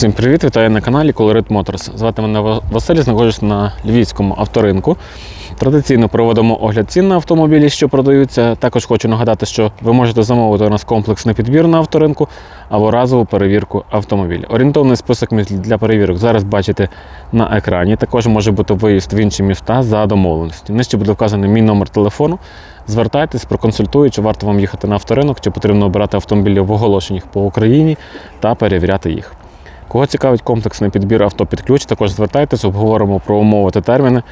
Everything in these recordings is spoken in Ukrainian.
Всім привіт, вітаю на каналі Colorit Motors. Звати мене Василь, знаходжусь на львівському авторинку. Традиційно проводимо огляд цін на автомобілі, що продаються. Також хочу нагадати, що ви можете замовити у нас комплексний підбір на авторинку або разову перевірку автомобіля. Орієнтовний список для перевірок зараз бачите на екрані. Також може бути виїзд в інші міста за домовленістю. Нижче буде вказаний мій номер телефону. Звертайтесь, проконсультую, чи варто вам їхати на авторинок, чи потрібно обирати автомобілі в оголошеннях по Україні та перевіряти їх. Кого цікавить комплексний підбір авто під ключ, також звертайтесь, обговоримо про умови та терміни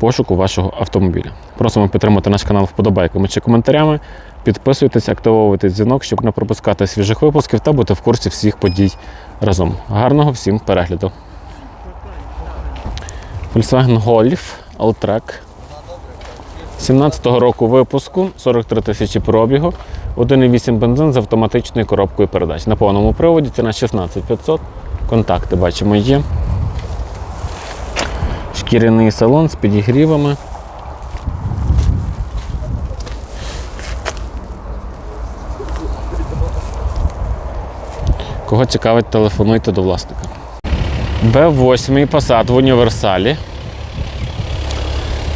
пошуку вашого автомобіля. Просимо підтримати наш канал вподобайками чи коментарями. Підписуйтесь, активовуйте дзвінок, щоб не пропускати свіжих випусків та бути в курсі всіх подій разом. Гарного всім перегляду. Volkswagen Golf Alltrack 17-го року випуску, 43 тисячі пробігу, 1,8 бензин з автоматичною коробкою передач. На повному приводі ціна 16500. Контакти бачимо є. Шкіряний салон з підігрівами. Кого цікавить, телефонуйте до власника. Б8 Passat в універсалі.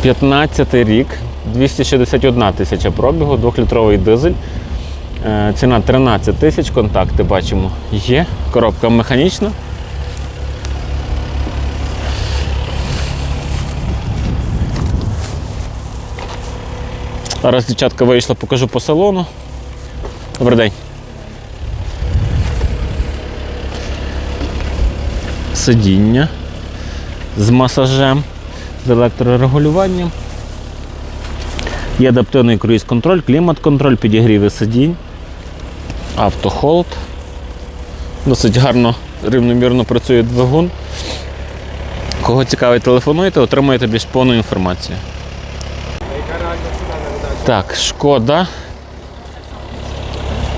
15 рік, 261 тисяча пробігу, 2-літровий дизель. Е, Ціна 13 тисяч, контакти бачимо є. Коробка механічна. Зараз дівчатка вийшла, покажу по салону. Добрий день. Сидіння з масажем, з електрорегулюванням. Є адаптивний круїз-контроль, клімат-контроль, підігріви сидінь, автохолд. Досить гарно, рівномірно працює двигун. Кого цікавить, телефонуйте, отримаєте більш повну інформацію. Так, шкода.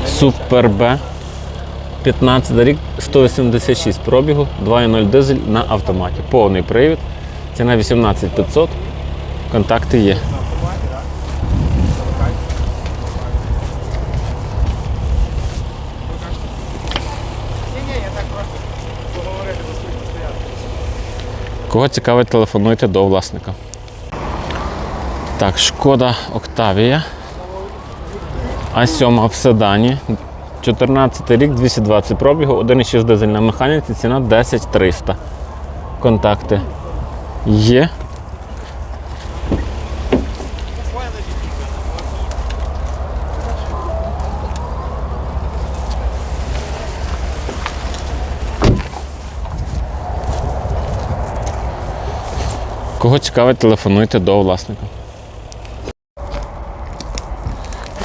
Супер Б. 15 рік, 186 пробігу, 2.0 дизель на автоматі. Повний привід. Ціна 18500. Контакти є. Кого цікавить, телефонуйте до власника. Так, шкода Октавія. А7 в седані. 14 рік, 220 пробігу, 1,6 дизель на механіці, ціна 10300. Контакти є. Кого цікавить, телефонуйте до власника.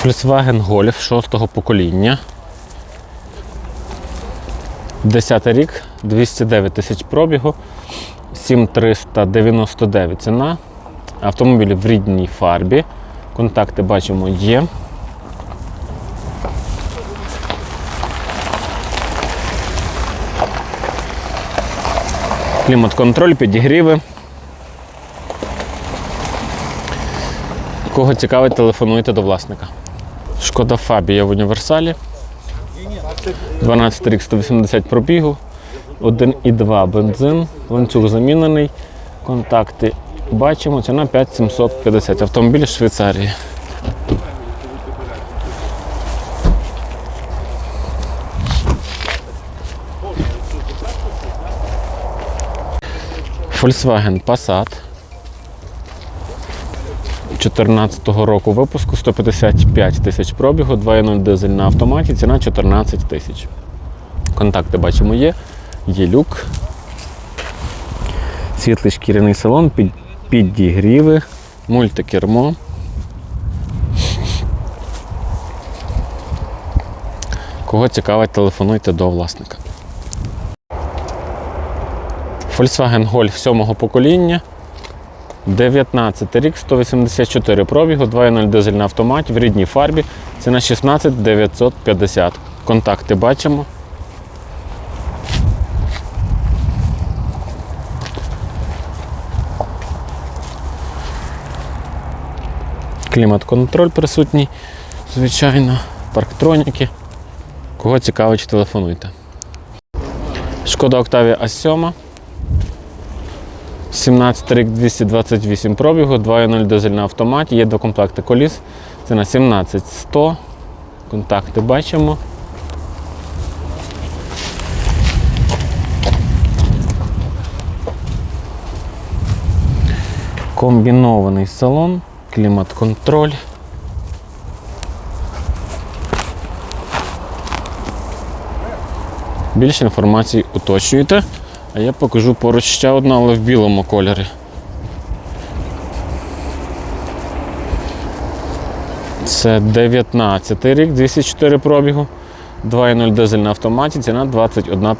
Volkswagen Golf 6 покоління. 10 рік, 209 тисяч пробігу, 7399 ціна. Автомобіль в рідній фарбі. Контакти бачимо є. Клімат-контроль, підігріви. Кого цікавить, телефонуйте до власника. Шкода Фабія в універсалі. 12 рік 180 пробігу, 1,2 бензин, ланцюг замінений. Контакти бачимо, ціна 5750. Автомобіль з Швейцарії. Volkswagen Passat. 2014 року випуску 155 тисяч пробігу, 2.0 дизель на автоматі, ціна 14 тисяч. Контакти бачимо є. Є люк. Світлий шкіряний салон, під, підігріви, мультикермо. Кого цікавить, телефонуйте до власника. Volkswagen Golf 7 покоління. 19 рік, 184 пробігу, 2.0 дизель на автоматі в рідній фарбі. Ціна 16 950. Контакти бачимо. Клімат-контроль присутній, звичайно, парктроніки. Кого цікавить, телефонуйте. Шкода Октавія А7. 17 рік 228 пробігу, 2.0 дизель на автоматі, є два комплекти коліс. Це на 17100. Контакти бачимо. Комбінований салон, клімат-контроль. Більше інформації уточнюєте, а я покажу поруч ще одну, але в білому кольорі. Це 19 рік, 204 пробігу, 2.0 дизель на автоматі, ціна 21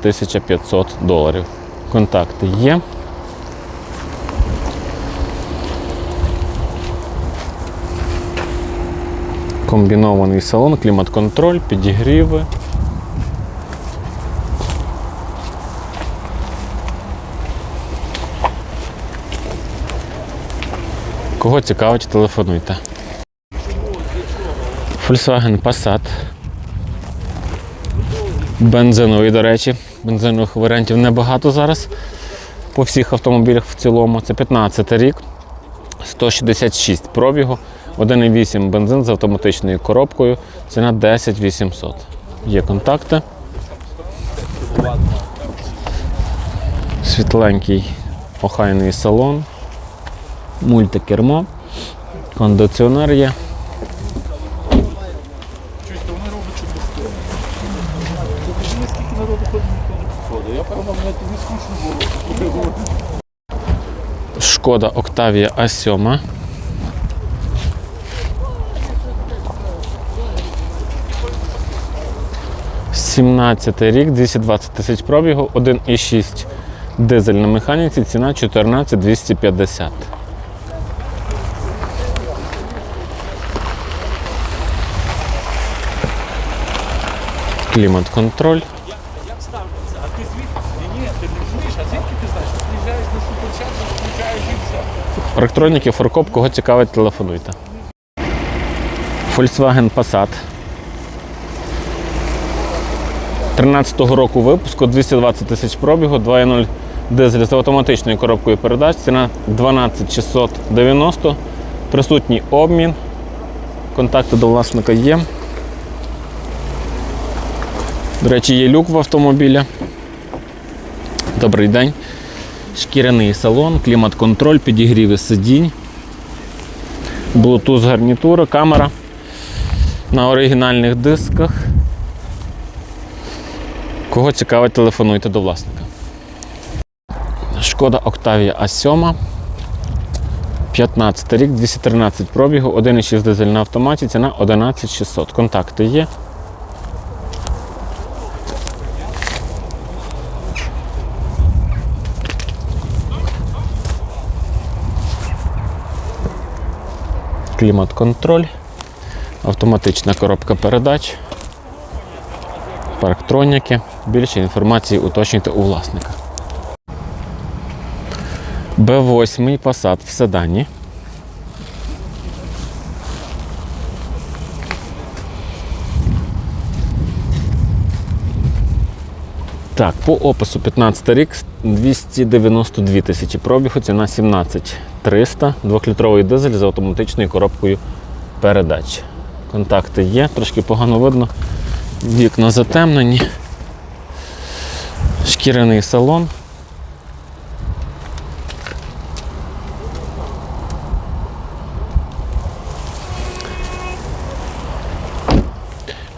500 доларів. Контакти є. Комбінований салон, клімат-контроль, підігріви. Кого цікавить, телефонуйте. Volkswagen Passat. Бензиновий, до речі. Бензинових варіантів небагато зараз. По всіх автомобілях в цілому. Це 15 рік, 166 пробігу, 1,8 бензин з автоматичною коробкою. Ціна 10 800. Є контакти. Світленький охайний салон, мультикермо, кондиціонер є. Шкода Октавія А7. Сімнадцятий рік, 220 тисяч пробігу, 1,6 дизель на механіці, ціна 14 250. Клімат-контроль. Звідки? Ти не ти знаєш? Приїжджаєш на суперчат, включаєш і все. Електроніки, форкоп, кого цікавить, телефонуйте. Volkswagen Passat. 13-го року випуску 220 тисяч пробігу, 2.0 дизель з автоматичною коробкою передач. Ціна 12690. Присутній обмін. Контакти до власника є. До речі, є люк в автомобілі. Добрий день. Шкіряний салон, клімат-контроль, підігріви сидінь, Bluetooth гарнітура, камера на оригінальних дисках. Кого цікавить, телефонуйте до власника. Шкода Octavia A7. 15 рік, 213 пробігу, 1,6 дизель на автоматі, ціна 11600. Контакти є. Клімат-контроль, автоматична коробка передач, парктроніки. Більше інформації уточнюйте у власника. Б8 Passat в седані. Так, по опису 15 рік 292 тисячі пробігу, ціна 17 300, 2-літровий дизель з автоматичною коробкою передач. Контакти є, трошки погано видно. Вікна затемнені. Шкіряний салон.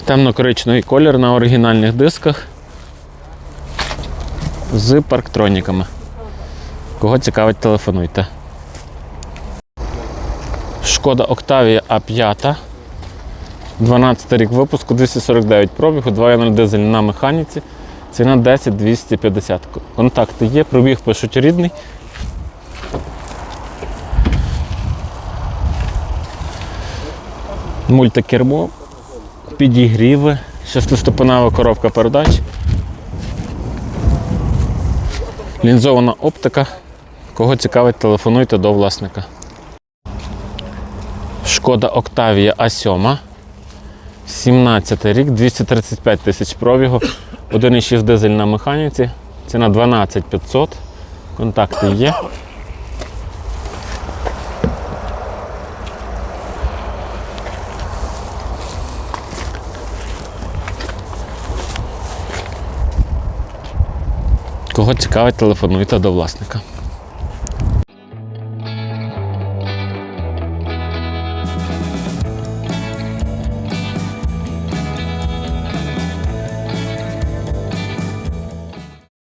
Темно-коричневий колір на оригінальних дисках з парктроніками. Кого цікавить, телефонуйте. Шкода Octavia A5. 12 рік випуску, 249 пробігу, 2.0 дизель на механіці. Ціна 10 250. Контакти є, пробіг пишуть рідний. Мультикермо, підігріви, шестиступенева коробка передач. Лінзована оптика. Кого цікавить, телефонуйте до власника. Шкода Октавія А7. 17 рік, 235 тисяч пробігу. 1,6 дизель на механіці. Ціна 12500. Контакти є. Кого цікавить, телефонуйте до власника.